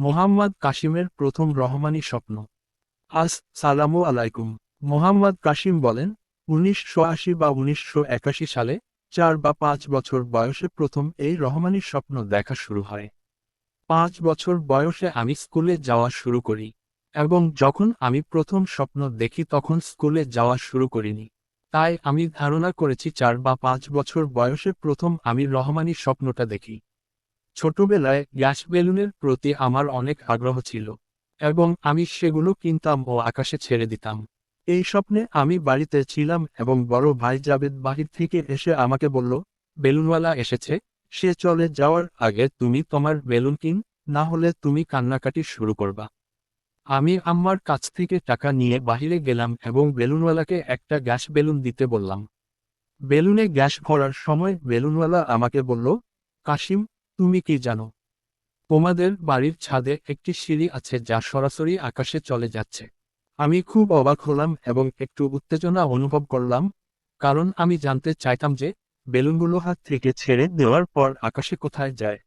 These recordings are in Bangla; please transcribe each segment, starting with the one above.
মোহাম্মদ কাশিমের প্রথম রহমানি স্বপ্ন। আস সালামু আলাইকুম। মোহাম্মদ কাশিম বলেন, উনিশশো আশি বা উনিশশো একাশি সালে চার বা পাঁচ বছর বয়সে প্রথম এই রহমানি স্বপ্ন দেখা শুরু হয়। পাঁচ বছর বয়সে আমি স্কুলে যাওয়া শুরু করি এবং যখন আমি প্রথম স্বপ্ন দেখি তখন স্কুলে যাওয়া শুরু করিনি। তাই আমি ধারণা করেছি চার বা পাঁচ বছর বয়সে প্রথম আমি রহমানি স্বপ্নটা দেখি। ছোটবেলায় গ্যাস বেলুনের প্রতি আমার অনেক আগ্রহ ছিল, এবং আমি সেগুলো কিনতাম ও আকাশে ছেড়ে দিতাম। এই স্বপ্নে আমি বাড়িতে ছিলাম এবং বড় ভাই জাবেদ বাহির থেকে এসে আমাকে বলল, বেলুনওয়ালা এসেছে, সে চলে যাওয়ার আগে তুমি তোমার বেলুন কিন, না হলে তুমি কান্নাকাটি শুরু করবা। আমি আম্মার কাছ থেকে টাকা নিয়ে বাহিরে গেলাম এবং বেলুনওয়ালাকে একটা গ্যাস বেলুন দিতে বললাম। বেলুনে গ্যাস ভরার সময় বেলুনওয়ালা আমাকে বলল, কাশিম তুমি কি জানো? তোমাদের বাড়ির ছাদে একটি সিঁড়ি আছে যা সরাসরি আকাশে চলে যাচ্ছে। আমি খুব অবাক হলাম এবং একটু উত্তেজনা অনুভব করলাম, কারণ আমি জানতে চাইতাম যে বেলুনগুলো হাত থেকে ছেড়ে দেওয়ার পর আকাশে কোথায় যায়।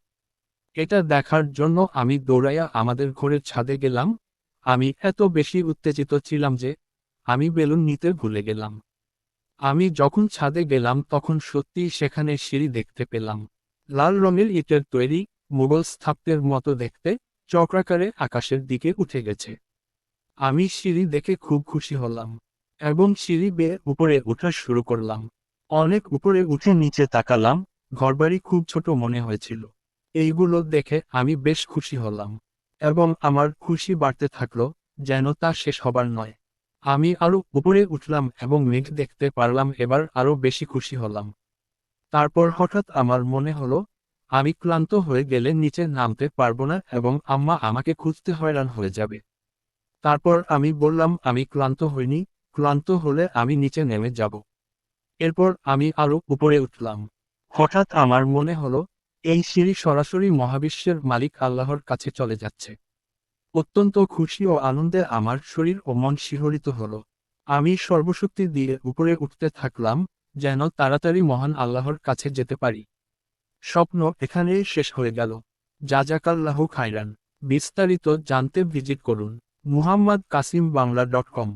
এটা দেখার জন্য আমি দৌড়াইয়া আমাদের ঘরের ছাদে গেলাম। আমি এত বেশি উত্তেজিত ছিলাম যে আমি বেলুন নিতে ভুলে গেলাম। আমি যখন ছাদে গেলাম তখন সত্যিই সেখানে সিঁড়ি দেখতে পেলাম। লাল রঙের ইটের তৈরি মুঘল স্থাপত্যের মতো দেখতে চক্রাকারে আকাশের দিকে উঠে গেছে। আমি সিঁড়ি দেখে খুব খুশি হলাম এবং সিঁড়ি বেয়ে উপরে ওঠা শুরু করলাম। অনেক উপরে উঠে নিচে তাকালাম, ঘরবাড়ি খুব ছোট মনে হয়েছিল। এইগুলো দেখে আমি বেশ খুশি হলাম এবং আমার খুশি বাড়তে থাকল যেন তা শেষ হবার নয়। আমি আরও উপরে উঠলাম এবং মেঘ দেখতে পারলাম, এবার আরও বেশি খুশি হলাম। তারপর হঠাৎ আমার মনে হলো, আমি ক্লান্ত হয়ে গেলে নিচে নামতে পারব না এবং আম্মা আমাকে খুঁজতে হয়রান হয়ে যাবে। তারপর আমি বললাম, আমি ক্লান্ত হইনি, ক্লান্ত হলে আমি নিচে নেমে যাব। এরপর আমি আরও উপরে উঠলাম। হঠাৎ আমার মনে হলো, এই সিঁড়ি সরাসরি মহাবিশ্বের মালিক আল্লাহর কাছে চলে যাচ্ছে। অত্যন্ত খুশি ও আনন্দে আমার শরীর ও মন শিহরিত হলো। আমি সর্বশক্তি দিয়ে উপরে উঠতে থাকলাম যেন তাড়াতাড়ি মহান আল্লাহর কাছে যেতে পারি। স্বপ্ন এখানেই শেষ হয়ে গেল। জাজাকাল্লাহ খাইরান বিস্তারিত জানতে ভিজিট করুন। Muhammad Kasim Bangla dot com.